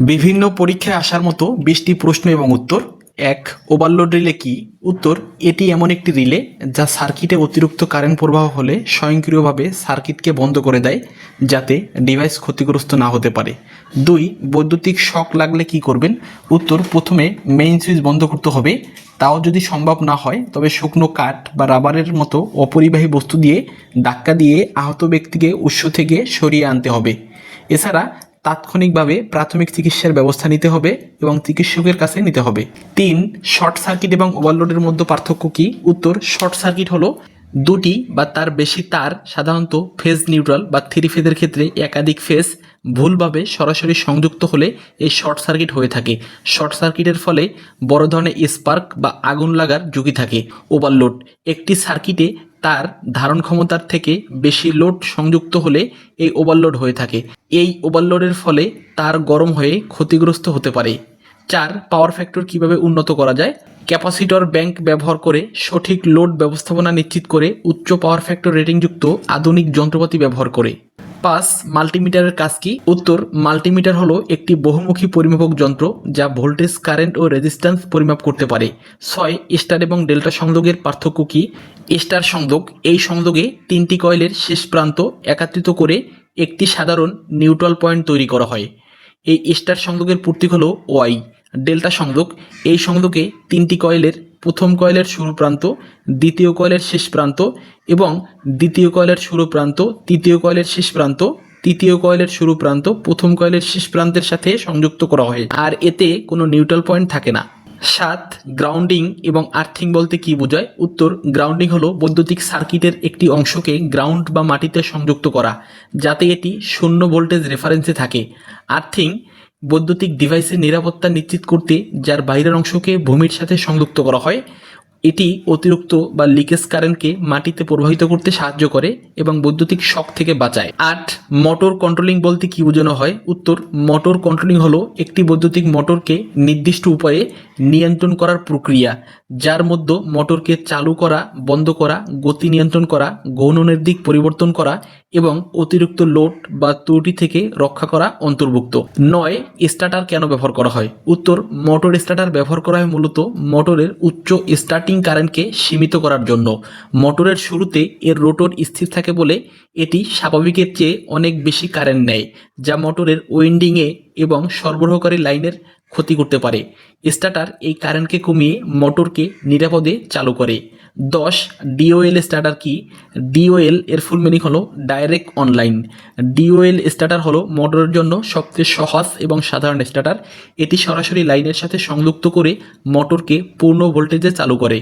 বিভিন্ন পরীক্ষায় আসার মতো বিশটি প্রশ্ন এবং উত্তর। এক, ওভারলোড রিলে কি? উত্তর, এটি এমন একটি রিলে যা সার্কিটে অতিরিক্ত কারেন্ট প্রবাহ হলে স্বয়ংক্রিয়ভাবে সার্কিটকে বন্ধ করে দেয়, যাতে ডিভাইস ক্ষতিগ্রস্ত না হতে পারে। দুই, বৈদ্যুতিক শক লাগলে কি করবেন? উত্তর, প্রথমে মেইন সুইচ বন্ধ করতে হবে। তাও যদি সম্ভব না হয়, তবে শুকনো কাঠ বা রাবারের মতো অপরিবাহী বস্তু দিয়ে ধাক্কা দিয়ে আহত ব্যক্তিকে উৎস থেকে সরিয়ে আনতে হবে। এছাড়া তাৎক্ষণিকভাবে প্রাথমিক চিকিৎসার ব্যবস্থা নিতে হবে এবং চিকিৎসকের কাছে নিতে হবে। তিন, শর্ট সার্কিট এবং ওভারলোডের মধ্যে পার্থক্য কি? উত্তর, শর্ট সার্কিট হলো দুটি বা তার বেশি তার সাধারণত ফেজ নিউট্রাল বা থ্রি ফেজের ক্ষেত্রে একাধিক ফেজ ভুলভাবে সরাসরি সংযুক্ত হলে এই শর্ট সার্কিট হয়ে থাকে। শর্ট সার্কিটের ফলে বড় ধরনের স্পার্ক বা আগুন লাগার ঝুঁকি থাকে ওভারলোড একটি সার্কিটে তার ধারণ ক্ষমতার থেকে বেশি লোড সংযুক্ত হলে এই ওভারলোড হয়ে থাকে। এই ওভারলোডের ফলে তার গরম হয়ে ক্ষতিগ্রস্ত হতে পারে। চার পাওয়ার ফ্যাক্টর কীভাবে উন্নত করা যায়? ক্যাপাসিটর ব্যাংক ব্যবহার করে সঠিক লোড ব্যবস্থাপনা নিশ্চিত করে উচ্চ পাওয়ার ফ্যাক্টর রেটিংযুক্ত আধুনিক যন্ত্রপাতি ব্যবহার করে। পাঁচ মাল্টিমিটারের কাজ কি? উত্তর মাল্টিমিটার হলো একটি বহুমুখী পরিমাপক যন্ত্র যা ভোল্টেজ কারেন্ট ও রেজিস্ট্যান্স পরিমাপ করতে পারে। ছয় স্টার এবং ডেল্টা সংযোগের পার্থক্য কি? স্টার সংযোগ, এই সংযোগে তিনটি কয়েলের শেষ প্রান্ত একত্রিত করে একটি সাধারণ নিউট্রাল পয়েন্ট তৈরি করা হয়। এই স্টার সংযোগের পূর্তি হলো ওয়াই ডেল্টা সংযোগ। এই সংযোগে তিনটি কয়েলের প্রথম কয়েলের শুরু প্রান্ত, দ্বিতীয় কয়েলের শেষ প্রান্ত এবং দ্বিতীয় কয়েলের শুরু প্রান্ত, তৃতীয় কয়েলের শেষ প্রান্ত, তৃতীয় কয়েলের শুরু প্রান্ত, প্রথম কয়েলের শেষ প্রান্তের সাথে সংযুক্ত করা হয়। আর এতে কোনো নিউট্রাল পয়েন্ট থাকে না। সাত, গ্রাউন্ডিং এবং আর্থিং বলতে কি বোঝায়? উত্তর, গ্রাউন্ডিং হলো বৈদ্যুতিক সার্কিটের একটি অংশকে গ্রাউন্ড বা মাটিতে সংযুক্ত করা, যাতে এটি শূন্য ভোল্টেজ রেফারেন্সে থাকে। আর্থিং বৈদ্যুতিক ডিভাইসের নিরাপত্তা নিশ্চিত করতে, যার বাইরের অংশকে ভূমির সাথে সংযুক্ত করা হয়, এটি অতিরিক্ত বা লিকেজ কারেন্টকে মাটিতে প্রবাহিত করতে সাহায্য করে এবং বৈদ্যুতিক শক থেকে বাঁচায়। আট মোটর কন্ট্রোলিং বলতে কি বোঝানো হয়? উত্তর মোটর কন্ট্রোলিং হলো একটি বৈদ্যুতিক মোটরকে নির্দিষ্ট উপায়ে নিয়ন্ত্রণ করার প্রক্রিয়া, যার মধ্যে মোটরকে চালু করা, বন্ধ করা, গতি নিয়ন্ত্রণ করা গৌণনের দিক পরিবর্তন করা এবং অতিরিক্ত লোড বা ত্রুটি থেকে রক্ষা করা অন্তর্ভুক্ত। নয়, স্টার্টার কেন ব্যবহার করা হয়? উত্তর, মোটর স্টার্টার ব্যবহার করা হয় মূলত মোটরের উচ্চ স্টার্টিং কারেন্টকে সীমিত করার জন্য। মোটরের শুরুতে এর রোটর স্থির থাকে বলে এটি স্বাভাবিকের চেয়ে অনেক বেশি কারেন্ট নেয়, যা মোটরের উইন্ডিংয়ে এবং সরবরাহকারী লাইনের ক্ষতি করতে পারে। স্টার্টার এই কারেন্টকে কমিয়ে মোটরকে নিরাপদে চালু করে। দশ ডিওএল স্টার্টার কি? ডিওএল এর ফুল মিনিং হলো ডাইরেক্ট অনলাইন ডিওএল স্টার্টার হলো মোটরের জন্য সবচেয়ে সহজ এবং সাধারণ স্টার্টার এটি সরাসরি লাইনের সাথে সংযুক্ত করে মোটরকে পূর্ণ ভোল্টেজে চালু করে।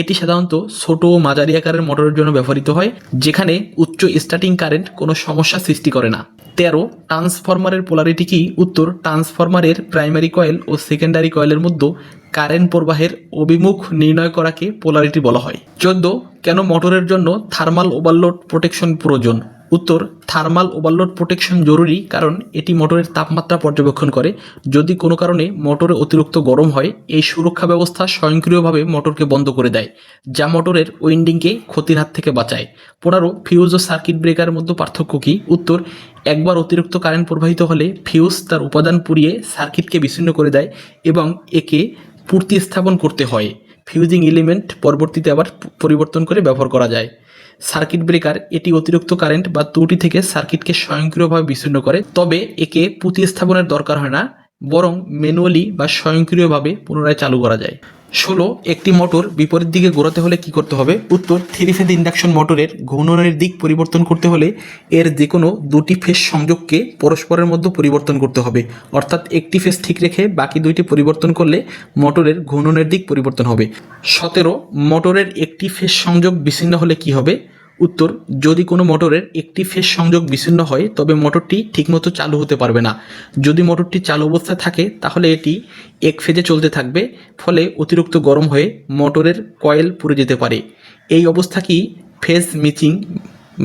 এটি সাধারণত ছোট ও মাঝারি আকারের মোটরের জন্য ব্যবহৃত হয়, যেখানে উচ্চ স্টার্টিং কারেন্ট কোনো সমস্যা সৃষ্টি করে না। তেরো ট্রান্সফরমারের পোলারিটি কি? উত্তর ট্রান্সফরমারের প্রাইমারি কয়েল ও সেকেন্ডারি কয়েলের মধ্যে কারেন্ট প্রবাহের অভিমুখ নির্ণয় করাকে পোলারিটি বলা হয়। চোদ্দ, কেন মোটরের জন্য থার্মাল ওভারলোড প্রোটেকশন প্রয়োজন? উত্তর থার্মাল ওভারলোড প্রোটেকশন জরুরি কারণ এটি মোটরের তাপমাত্রা পর্যবেক্ষণ করে। যদি কোনো কারণে মোটরে অতিরিক্ত গরম হয়, এই সুরক্ষা ব্যবস্থা স্বয়ংক্রিয়ভাবে মোটরকে বন্ধ করে দেয়, যা মোটরের উইন্ডিংকে ক্ষতির হাত থেকে বাঁচায়। পনেরো ফিউজ ও সার্কিট ব্রেকারের মধ্যে পার্থক্য কী? উত্তর, একবার অতিরিক্ত কারেন্ট প্রবাহিত হলে ফিউজ তার উপাদান পুড়িয়ে সার্কিটকে বিচ্ছিন্ন করে দেয় এবং একে পূর্তি স্থাপন করতে হয়। ফিউজিং এলিমেন্ট পরবর্তীতে আবার পরিবর্তন করে ব্যবহার করা যায়। সার্কিট ব্রেকার এটি অতিরিক্ত কারেন্ট বা ত্রুটি থেকে সার্কিটকে স্বয়ংক্রিয়ভাবে বিচ্ছিন্ন করে, তবে একে পুঁতি স্থাপনের দরকার হয় না, বরং ম্যানুয়ালি বা স্বয়ংক্রিয়ভাবে পুনরায় চালু করা যায়। ষোলো, একটি মোটর বিপরীত দিকে ঘোরাতে হলে কি করতে হবে? উত্তর, থ্রি ফেজ ইন্ডাকশন মোটরের ঘূর্ণনের দিক পরিবর্তন করতে হলে এর যে কোনো দুটি ফেস সংযোগকে পরস্পরের মধ্যে পরিবর্তন করতে হবে। অর্থাৎ একটি ফেস ঠিক রেখে বাকি দুইটি পরিবর্তন করলে মোটরের ঘূর্ণনের দিক পরিবর্তন হবে। সতেরো, মোটরের একটি ফেস সংযোগ বিচ্ছিন্ন হলে কি হবে? উত্তর, যদি কোনো মোটরের একটি ফেস সংযোগ বিচ্ছিন্ন হয়, তবে মোটরটি ঠিকমতো চালু হতে পারবে না। যদি মোটরটি চালু অবস্থায় থাকে, তাহলে এটি এক ফেজে চলতে থাকবে, ফলে অতিরিক্ত গরম হয়ে মোটরের কয়েল পুড়ে যেতে পারে। এই অবস্থাকেই ফেজ মিচিং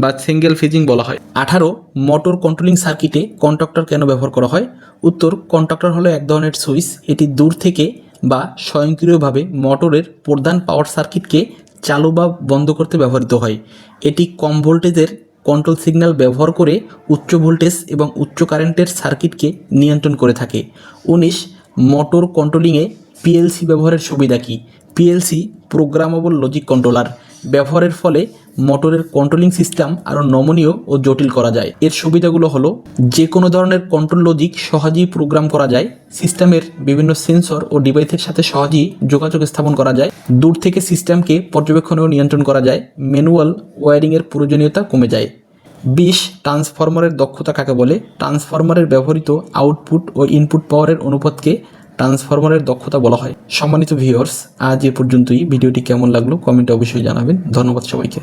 বা সিঙ্গেল ফেজিং বলা হয়? আঠারো, মোটর কন্ট্রোলিং সার্কিটে কন্ট্রাক্টর কেন ব্যবহার করা হয়? উত্তর কন্ট্রাক্টর হলো এক ধরনের সুইচ, এটি দূর থেকে বা স্বয়ংক্রিয়ভাবে মোটরের প্রধান পাওয়ার সার্কিটকে চালু বা বন্ধ করতে ব্যবহৃত হয়। এটি কম ভোল্টেজের কন্ট্রোল সিগন্যাল ব্যবহার করে উচ্চ ভোল্টেজ এবং উচ্চ কারেন্টের সার্কিটকে নিয়ন্ত্রণ করে থাকে। উনিশ মোটর কন্ট্রোলিংয়ে পিএলসি ব্যবহারের সুবিধা কী? পিএলসি প্রোগ্রামেবল লজিক কন্ট্রোলার ব্যবহারের ফলে মোটরের কন্ট্রোলিং সিস্টেম আরও নমনীয় ও জটিল করা যায়। এর সুবিধাগুলো হলো যে কোনো ধরনের কন্ট্রোল লজিক সহজেই প্রোগ্রাম করা যায়, সিস্টেমের বিভিন্ন সেন্সর ও ডিভাইসের সাথে সহজেই যোগাযোগ স্থাপন করা যায়, দূর থেকে সিস্টেমকে পর্যবেক্ষণ ও নিয়ন্ত্রণ করা যায় ম্যানুয়াল ওয়ারিংয়ের প্রয়োজনীয়তা কমে যায়। বিশ ট্রান্সফরমারের দক্ষতা কাকে বলে? ট্রান্সফরমারের ব্যবহৃত আউটপুট ও ইনপুট পাওয়ারের অনুপাতকে ট্রান্সফরমারের দক্ষতা বলা হয়। সম্মানিত ভিউয়ার্স আজ এ পর্যন্তই। ভিডিওটি কেমন লাগল, কমেন্টে অবশ্যই জানাবেন। ধন্যবাদ সবাইকে।